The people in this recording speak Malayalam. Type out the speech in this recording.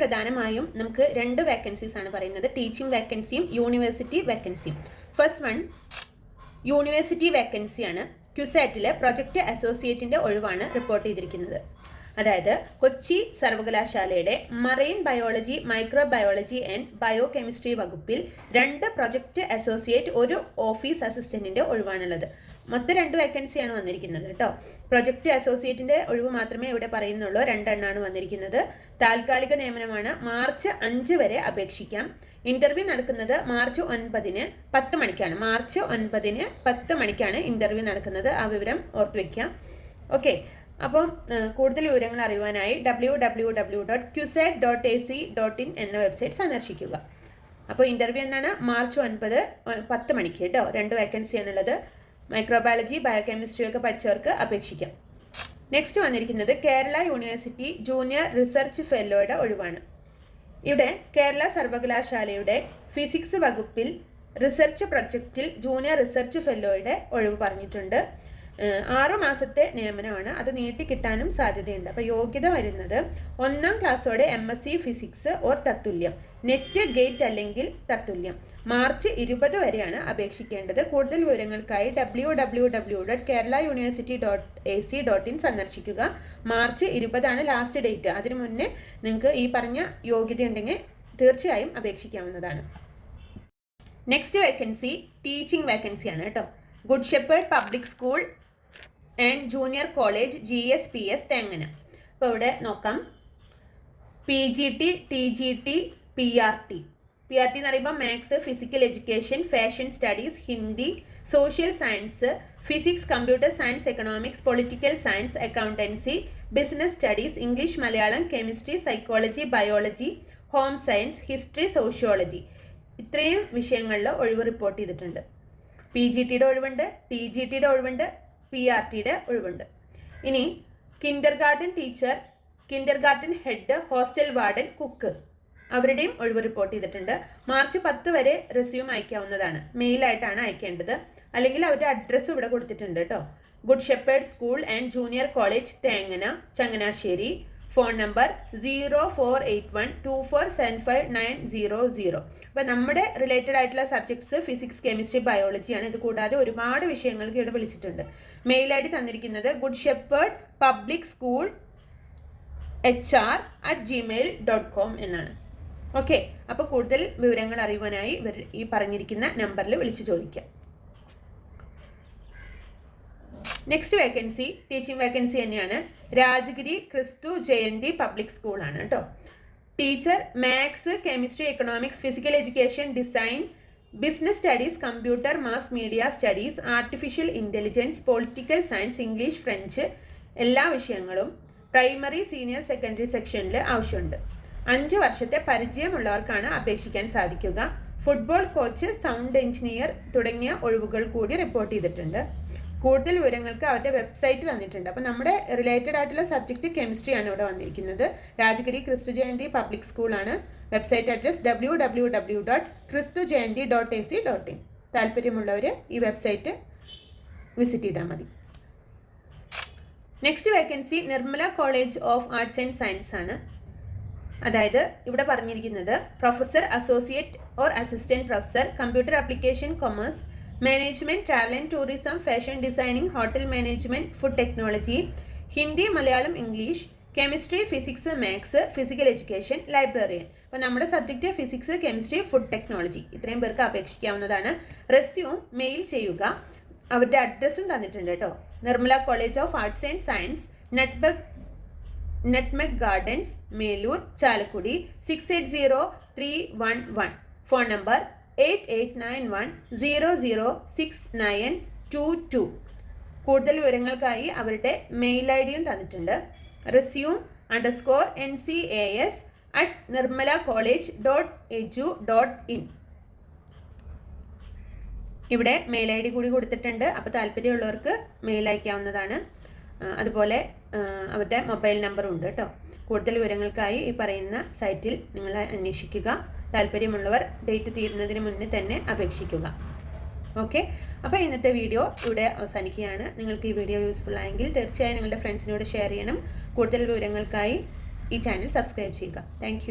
പ്രധാനമായും നമുക്ക് രണ്ട് വേക്കൻസീസ് ആണ് പറയുന്നത്. ടീച്ചിങ് വേക്കൻസിയും യൂണിവേഴ്സിറ്റി വേക്കൻസിയും ഫസ്റ്റ് വൺ യൂണിവേഴ്സിറ്റി വേക്കൻസിയാണ് ക്യുസാറ്റിലെ പ്രൊജക്ട് അസോസിയേറ്റിന്റെ ഒഴിവാണ് റിപ്പോർട്ട് ചെയ്തിരിക്കുന്നത്. അതായത് കൊച്ചി സർവകലാശാലയുടെ marine biology microbiology and biochemistry വകുപ്പിൽ രണ്ട് പ്രൊജക്ട് അസോസിയേറ്റ് ഒരു ഓഫീസ് അസിസ്റ്റന്റിന്റെ ഒഴിവാണുള്ളത്. മൊത്തം രണ്ട് വേക്കൻസിയാണ് വന്നിരിക്കുന്നത് കേട്ടോ പ്രൊജക്ട് അസോസിയേറ്റിന്റെ ഒഴിവ് മാത്രമേ ഇവിടെ പറയുന്നുള്ളൂ. രണ്ടെണ്ണമാണ് വന്നിരിക്കുന്നത്. താൽക്കാലിക നിയമനമാണ് മാർച്ച് അഞ്ച് വരെ അപേക്ഷിക്കാം. ഇന്റർവ്യൂ നടക്കുന്നത് മാർച്ച് ഒൻപതിന് പത്ത് മണിക്കാണ്. മാർച്ച് ഒൻപതിന് പത്ത് മണിക്കാണ് ഇന്റർവ്യൂ നടക്കുന്നത്. ആ വിവരം ഓർത്തു വെക്കാം. ഓക്കെ അപ്പം കൂടുതൽ വിവരങ്ങൾ അറിയുവാനായി W W W dot CUSAT dot A C dot in എന്ന വെബ്സൈറ്റ് സന്ദർശിക്കുക. അപ്പോൾ ഇന്റർവ്യൂ എന്നാണ്? മാർച്ച് ഒൻപത് പത്ത് മണിക്ക് കേട്ടോ രണ്ട് വേക്കൻസിയാണുള്ളത് മൈക്രോബയോളജി ബയോകെമിസ്ട്രി ഒക്കെ പഠിച്ചവർക്ക് അപേക്ഷിക്കാം. നെക്സ്റ്റ് വന്നിരിക്കുന്നത് കേരള യൂണിവേഴ്സിറ്റി ജൂനിയർ റിസർച്ച് ഫെല്ലോയുടെ ഒഴിവാണ്. ഇവിടെ കേരള സർവകലാശാലയുടെ ഫിസിക്സ് വകുപ്പിൽ റിസർച്ച് പ്രൊജക്റ്റിൽ ജൂനിയർ റിസർച്ച് ഫെല്ലോയുടെ ഒഴിവ് പറഞ്ഞിട്ടുണ്ട്. ആറു മാസത്തെ നിയമനമാണ് അത് നീട്ടിക്കിട്ടാനും സാധ്യതയുണ്ട്. അപ്പോൾ യോഗ്യത വരുന്നത് ഒന്നാം ക്ലാസ്സോടെ M S C physics or തത്തുല്യം net gate അല്ലെങ്കിൽ തത്തുല്യം മാർച്ച് ഇരുപത് വരെയാണ് അപേക്ഷിക്കേണ്ടത്. കൂടുതൽ വിവരങ്ങൾക്കായി W W W dot Kerala university dot A C dot in സന്ദർശിക്കുക. മാർച്ച് ഇരുപതാണ് ലാസ്റ്റ് ഡേറ്റ് അതിനു മുന്നേ നിങ്ങൾക്ക് ഈ പറഞ്ഞ യോഗ്യത ഉണ്ടെങ്കിൽ തീർച്ചയായും അപേക്ഷിക്കാവുന്നതാണ്. നെക്സ്റ്റ് വേക്കൻസി ടീച്ചിങ് വേക്കൻസിയാണ് കേട്ടോ. Good shepherd public school and junior college G S P S Thengana. അപ്പോൾ ഇവിടെ നോക്കാം. P G T T G T P R T P R T എന്ന് പറയുമ്പോൾ maths physical education fashion studies Hindi social science physics computer science economics political science accountancy business studies English Malayalam chemistry psychology biology home science history sociology ഇത്രയും വിഷയങ്ങളിൽ ഒഴിവ് റിപ്പോർട്ട് ചെയ്തിട്ടുണ്ട്. പി ജി ടിയുടെ ഒഴിവുണ്ട് ടി ജി ടിയുടെ ഒഴിവുണ്ട് പി ആർ ടിയുടെ ഒഴിവുണ്ട്. ഇനി kindergarten teacher kindergarten head hostel warden cook അവരുടെയും ഒഴിവ് റിപ്പോർട്ട് ചെയ്തിട്ടുണ്ട്. മാർച്ച് പത്ത് വരെ റെസ്യൂം അയക്കാവുന്നതാണ്. മെയിലായിട്ടാണ് അയക്കേണ്ടത്. അല്ലെങ്കിൽ അവരുടെ അഡ്രസ്സ് ഇവിടെ കൊടുത്തിട്ടുണ്ട് കേട്ടോ. Good shepherd school and junior college Thengana Changanassery. Phone number zero four eight one two four seven five nine zero zero അപ്പോൾ നമ്മുടെ റിലേറ്റഡ് ആയിട്ടുള്ള സബ്ജക്ട്സ് ഫിസിക്സ് കെമിസ്ട്രി ബയോളജിയാണ് ഇത് കൂടാതെ ഒരുപാട് വിഷയങ്ങൾക്ക് ഇവിടെ വിളിച്ചിട്ടുണ്ട്. മെയിൽ തന്നിരിക്കുന്നത് good shepherd public school H R at gmail dot com എന്നാണ്. ഓക്കെ അപ്പോൾ കൂടുതൽ വിവരങ്ങൾ അറിയുവാനായി ഈ പറഞ്ഞിരിക്കുന്ന നമ്പറിൽ വിളിച്ചു ചോദിക്കാം. നെക്സ്റ്റ് വേക്കൻസി ടീച്ചിങ് വേക്കൻസി തന്നെയാണ്. രാജഗിരി ക്രിസ്തു ജയന്തി പബ്ലിക് സ്കൂളാണ് കേട്ടോ. Teacher maths chemistry economics physical education design business studies computer mass media studies artificial intelligence political science English French എല്ലാ വിഷയങ്ങളും പ്രൈമറി സീനിയർ സെക്കൻഡറി സെക്ഷനിൽ ആവശ്യമുണ്ട്. അഞ്ച് വർഷത്തെ പരിചയമുള്ളവർക്കാണ് അപേക്ഷിക്കാൻ സാധിക്കുക. ഫുട്ബോൾ കോച്ച് സൗണ്ട് എഞ്ചിനീയർ തുടങ്ങിയ ഒഴിവുകൾ കൂടി റിപ്പോർട്ട് ചെയ്തിട്ടുണ്ട്. കൂടുതൽ വിവരങ്ങൾക്ക് അവരുടെ വെബ്സൈറ്റ് തന്നിട്ടുണ്ട് അപ്പോൾ നമ്മുടെ റിലേറ്റഡ് ആയിട്ടുള്ള സബ്ജക്റ്റ് കെമിസ്ട്രിയാണ് ഇവിടെ വന്നിരിക്കുന്നത്. രാജഗിരി ക്രിസ്തു ജയന്തി പബ്ലിക് സ്കൂളാണ് website address W W W dot Kristu Jayanti dot A C dot in താല്പര്യമുള്ളവർ ഈ വെബ്സൈറ്റ് വിസിറ്റ് ചെയ്താൽ മതി. Next vacancy Nirmala college of arts and science ആണ്. അതായത് ഇവിടെ പറഞ്ഞിരിക്കുന്നത് professor associate or assistant professor computer application commerce management travel and tourism fashion designing hotel management food technology Hindi Malayalam English chemistry physics maths physical education librarian അപ്പോൾ നമ്മുടെ subject physics chemistry food technology ഇത്രയും പേർക്ക് അപേക്ഷിക്കാവുന്നതാണ്. റെസ്യൂം മെയിൽ ചെയ്യുക. അവരുടെ അഡ്രസ്സും തന്നിട്ടുണ്ട് കേട്ടോ. Nirmala college of arts and science നെറ്റ്ബക് നെറ്റ്മെക് gardens Melur Chalakudy six eight zero three one one phone number eight eight nine one zero zero six nine two two. കൂടുതൽ വിവരങ്ങൾക്കായി അവരുടെ മെയിൽ ഐ ഡിയും തന്നിട്ടുണ്ട്. Resume underscore N C A S at Nirmala college dot edu dot in ഇവിടെ മെയിൽ ഐ ഡി കൂടി കൊടുത്തിട്ടുണ്ട്. അപ്പോൾ താല്പര്യമുള്ളവർക്ക് മെയിൽ അയക്കാവുന്നതാണ്. അതുപോലെ അവരുടെ മൊബൈൽ നമ്പറും ഉണ്ട് കേട്ടോ. കൂടുതൽ വിവരങ്ങൾക്കായി ഈ പറയുന്ന സൈറ്റിൽ നിങ്ങൾ അന്വേഷിക്കുക. താല്പര്യമുള്ളവർ ഡേറ്റ് തീരുന്നതിന് മുന്നേ തന്നെ അപേക്ഷിക്കുക. ഓക്കെ അപ്പോൾ ഇന്നത്തെ വീഡിയോ ഇവിടെ അവസാനിക്കുകയാണ്. നിങ്ങൾക്ക് ഈ വീഡിയോ യൂസ്ഫുൾ ആയെങ്കിൽ തീർച്ചയായും നിങ്ങളുടെ ഫ്രണ്ട്സിനോട് ഷെയർ ചെയ്യണം കൂടുതൽ വിവരങ്ങൾക്കായി ഈ ചാനൽ സബ്സ്ക്രൈബ് ചെയ്യുക. താങ്ക്